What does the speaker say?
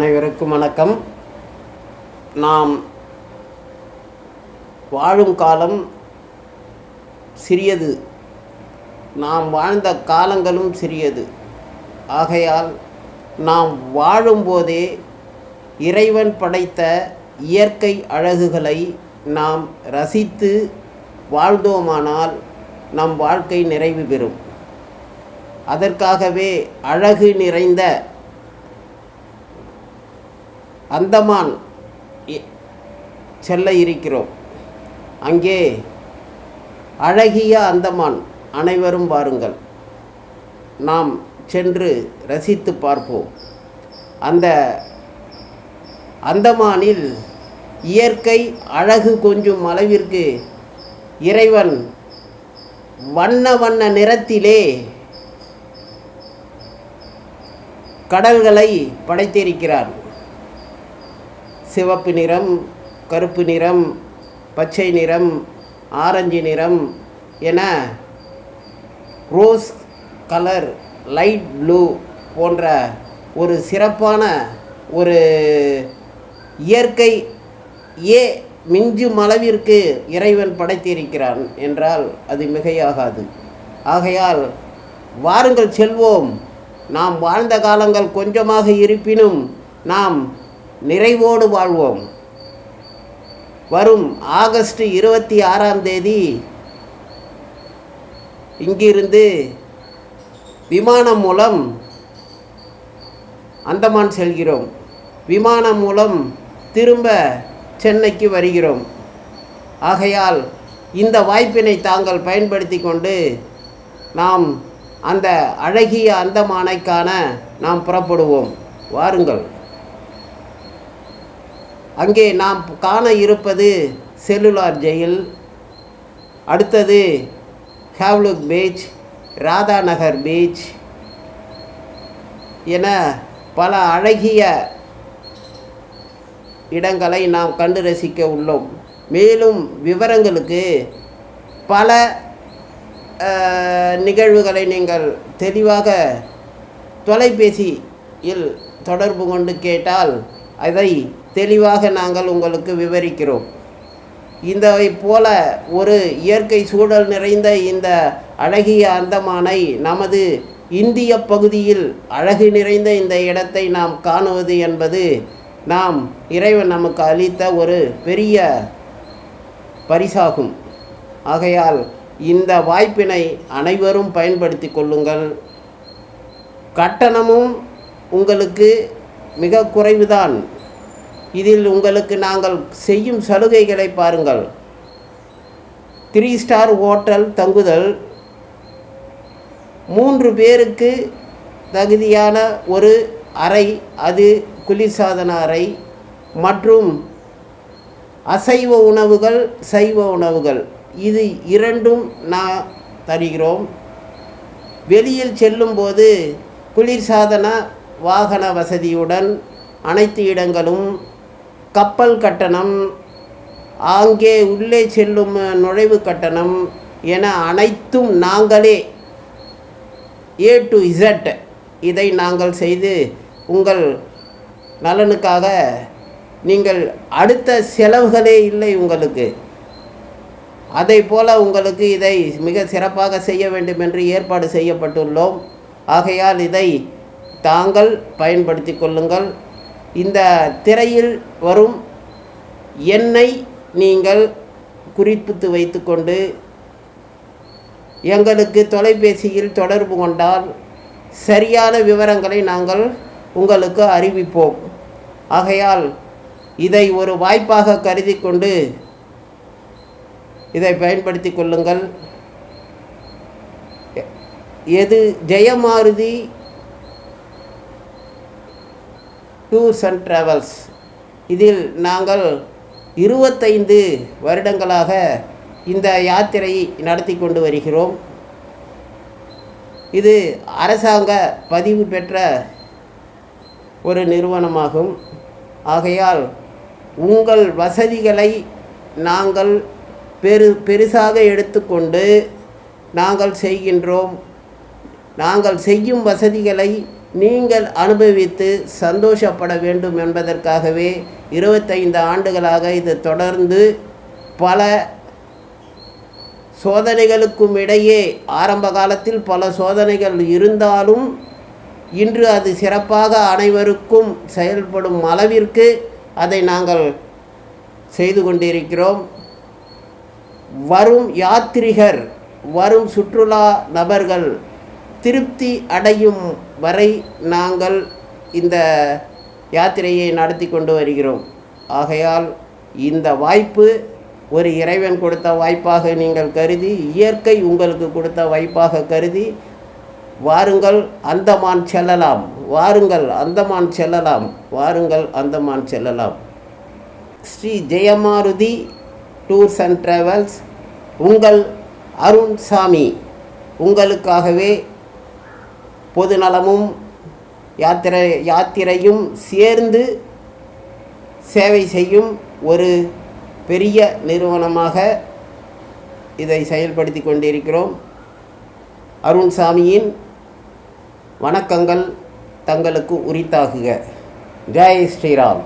அனைவருக்கும் வணக்கம். நாம் வாழும் காலம் சிறியது. நாம் வாழ்ந்த காலங்களும் சிறியது. ஆகையால் நாம் வாழும்போதே இறைவன் படைத்த இயற்கை அழகுகளை நாம் ரசித்து வாழ்ந்தோமானால் நம் வாழ்க்கை நிறைவு பெறும். அதற்காகவே அழகு நிறைந்த அந்தமான் இ- செல்ல இருக்கிறோம். அங்கே அழகிய அந்தமான் அனைவரும் வாருங்கள். நாம் சென்று ரசித்து பார்ப்போம். அந்த அந்தமானில் இயற்கை அழகு கொஞ்சம் அளவிற்கு இறைவன் வண்ண வண்ண நிறத்திலே கடல்களை படைத்திருக்கிறான் சிவப்பு நிறம் கருப்பு நிறம் பச்சை நிறம் ஆரஞ்சு நிறம் என ரோஸ் கலர் லைட் ப்ளூ போன்ற ஒரு சிறப்பான ஒரு இயற்கை ஏ மிஞ்சும் அளவிற்கு இறைவன் படைத்திருக்கிறான் என்றால் அது மிகையாகாது. ஆகையால் வாருங்கள் செல்வோம். நாம் வாழ்ந்த காலங்கள் கொஞ்சமாக இருப்பினும் நாம் நிறைவோடு வாழ்வோம். வரும் ஆகஸ்ட் இருபத்தி ஆறாம் தேதி இங்கிருந்து விமானம் மூலம் அந்தமான் செல்கிறோம். விமானம் மூலம் திரும்ப சென்னைக்கு வருகிறோம். ஆகையால் இந்த வாய்ப்பினை தாங்கள் பயன்படுத்தி கொண்டு நாம் அந்த அழகிய அந்தமானைக்கான நாம் புறப்படுவோம். வாருங்கள். அங்கே நாம் காண இருப்பது செல்லுலார் ஜெயில் அடுத்தது Havelock beach Radha Nagar beach என பல அழகிய இடங்களை நாம் கண்டு ரசிக்க உள்ளோம். மேலும் விவரங்களுக்கு பல நிகழ்வுகளை நீங்கள் தெளிவாக தொலைபேசியில் தொடர்பு கொண்டு கேட்டால் அதை தெளிவாக நாங்கள் உங்களுக்கு விவரிக்கிறோம். இந்த போல ஒரு இயற்கை சூழல் நிறைந்த இந்த அழகிய அந்தமானை நமது இந்திய பகுதியில் அழகு நிறைந்த இந்த இடத்தை நாம் காணுவது என்பது நாம் இறைவன் நமக்கு அளித்த ஒரு பெரிய பரிசாகும். ஆகையால் இந்த வாய்ப்பினை அனைவரும் பயன்படுத்தி கொள்ளுங்கள். கட்டணமும் உங்களுக்கு மிக குறைவுதான். இதில் உங்களுக்கு நாங்கள் செய்யும் சலுகைகளை பாருங்கள். த்ரீ ஸ்டார் ஹோட்டல் தங்குதல். மூன்று பேருக்கு தகுதியான ஒரு அறை அது குளிர்சாதன அறை மற்றும் அசைவ உணவுகள் சைவ உணவுகள். இது இரண்டும் நான் தருகிறோம். வெளியில் செல்லும்போது குளிர்சாதன வாகன வசதியுடன் அனைத்து இடங்களும் கப்பல் கட்டணம் அங்கே உள்ளே செல்லும் நுழைவு கட்டணம் என அனைத்தும் நாங்களே ஏ டு இசட் இதை நாங்கள் செய்து உங்கள் நலனுக்காக நீங்கள் அடுத்த செலவுகளே இல்லை உங்களுக்கு. அதை போல உங்களுக்கு இதை மிக சிறப்பாக செய்ய வேண்டும் என்று ஏற்பாடு செய்யப்பட்டுள்ளோம். ஆகையால் இதை தாங்கள் பயன்படுத்தி கொள்ளுங்கள். இந்த திரையில் வரும் எண்ணை நீங்கள் குறிப்பித்து வைத்துக்கொண்டு எங்களுக்கு தொலைபேசியில் தொடர்பு கொண்டால் சரியான விவரங்களை நாங்கள் உங்களுக்கு அறிவிப்போம். ஆகையால் இதை ஒரு வாய்ப்பாக கருதி கொண்டு இதை பயன்படுத்தி கொள்ளுங்கள். எது ஜெயமாருதி டூர்ஸ் அண்ட் ட்ராவல்ஸ் இதில் நாங்கள் இருபத்தைந்து வருடங்களாக இந்த யாத்திரை நடத்தி கொண்டு வருகிறோம். இது அரசாங்க பதிவு பெற்ற ஒரு நிறுவனமாகும். ஆகையால் உங்கள் வசதிகளை நாங்கள் பெரு பெருசாக எடுத்துக்கொண்டு நாங்கள் செய்கின்றோம். நாங்கள் செய்யும் வசதிகளை நீங்கள் அனுபவித்து சந்தோஷப்பட வேண்டும் என்பதற்காகவே இருபத்தைந்து ஆண்டுகளாக இது தொடர்ந்து பல சோதனைகளுக்கும் இடையே ஆரம்ப காலத்தில் பல சோதனைகள் இருந்தாலும் இன்று அது சிறப்பாக அனைவருக்கும் செயல்படும் அளவிற்கு அதை நாங்கள் செய்து கொண்டிருக்கிறோம். வரும் யாத்ரிகர் வரும் சுற்றுலா நபர்கள் திருப்தி அடையும் வரை நாங்கள் இந்த யாத்திரையை நடத்தி கொண்டு வருகிறோம். ஆகையால் இந்த வாய்ப்பு ஒரு இறைவன் கொடுத்த வாய்ப்பாக நீங்கள் கருதி இயற்கை உங்களுக்கு கொடுத்த வாய்ப்பாக கருதி வாருங்கள் அந்தமான் செல்லலாம் வாருங்கள் அந்தமான் செல்லலாம் வாருங்கள் அந்தமான் செல்லலாம். Sri Jayamaruthi tours and travels உங்கள் அருண் சாமி உங்களுக்காகவே பொது நலமும் யாத்திரை யாத்திரையும் சேர்ந்து சேவை செய்யும் ஒரு பெரிய நிறுவனமாக இதை செயல்படுத்தி கொண்டிருக்கிறோம். அருண்சாமியின் வணக்கங்கள் தங்களுக்கு உரித்தாகுக. ஜெய் ஸ்ரீராம்.